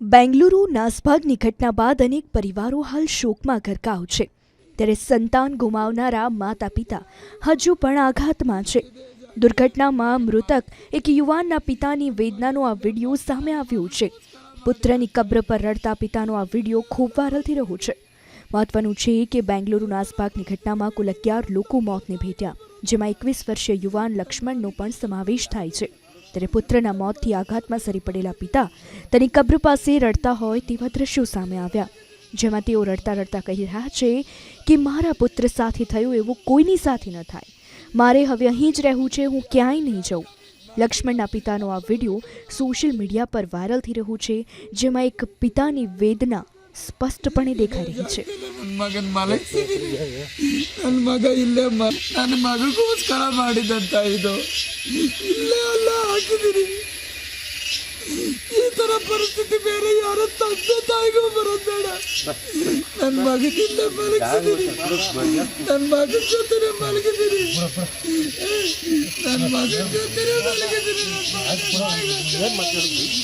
બેંગલુરુ નાસભાગની ઘટના બાદ અનેક પરિવારો હાલ શોકમાં ગરકાવ છે. ત્યારે સંતાન ગુમાવનારા માતા પિતા હજુ પણ આઘાતમાં છે. દુર્ઘટનામાં મૃતક એક યુવાનના પિતાની વેદનાનો આ વીડિયો સામે આવ્યો છે. પુત્રની કબ્ર પર રડતા પિતાનો આ વીડિયો ખૂબ વાયરલ થઈ રહ્યો છે. મહત્વનું છે કે બેંગલુરુ નાસભાગની ઘટનામાં કુલ અગિયાર લોકો મોતને ભેટ્યા, જેમાં એકવીસ વર્ષીય યુવાન લક્ષ્મણનો પણ સમાવેશ થાય છે. ત્યારે પુત્રના મોતથી આઘાતમાં સરી પડેલા પિતા તેની કબ્ર પાસે રડતા હોય તેવા દ્રશ્યો સામે આવ્યા, જેમાં તેઓ રડતા રડતા કહી રહ્યા છે કે, મારા પુત્ર સાથે થયું એવું કોઈની સાથે ન થાય. મારે હવે અહીં જ રહેવું છે, હું ક્યાંય નહીં જાઉં. લક્ષ્મણના પિતાનો આ વીડિયો સોશિયલ મીડિયા પર વાયરલ થઈ રહ્યું છે, જેમાં એક પિતાની વેદના ಸ್ಪಷ್ಟಪಣೆ દેખાઈ રહી છે ನನ್ನ ಮಗನ ಮಲಗಿಸಿದ್ದೀನಿ ನನ್ನ ಮಗ ಇಲ್ಲೇ ಮ ನನ್ನ ಮಗಗೋಸ್ಕರ ಮಾಡಿದಂತ ಇದು ಇಲ್ಲೇ ಅಲ್ಲ ಹಾಕಿದ್ದೀನಿ ಈ ತರ ಪರಿಸ್ಥಿತಿ ಬೇರೆ ಯಾರ ತಂದೆ ತಾಯಿಗೂ ಬರೋದ್ ಬೇಡ ನನ್ನ ಮಗನ ಇಲ್ಲೇ ಮಲಗಿಸಿದ್ದೀನಿ ನನ್ನ ಮಗನ ಜೊತೆನೆ ಮಲಗಿದ್ದೀನಿ ನನ್ನ ಮಗನ ಜೊತೆನೆ ಮಲಗಿದ್ದೀನಿ ನನ್ನ ಮಗನ್ ತಾಯಿಗೋಸ್ಕರ.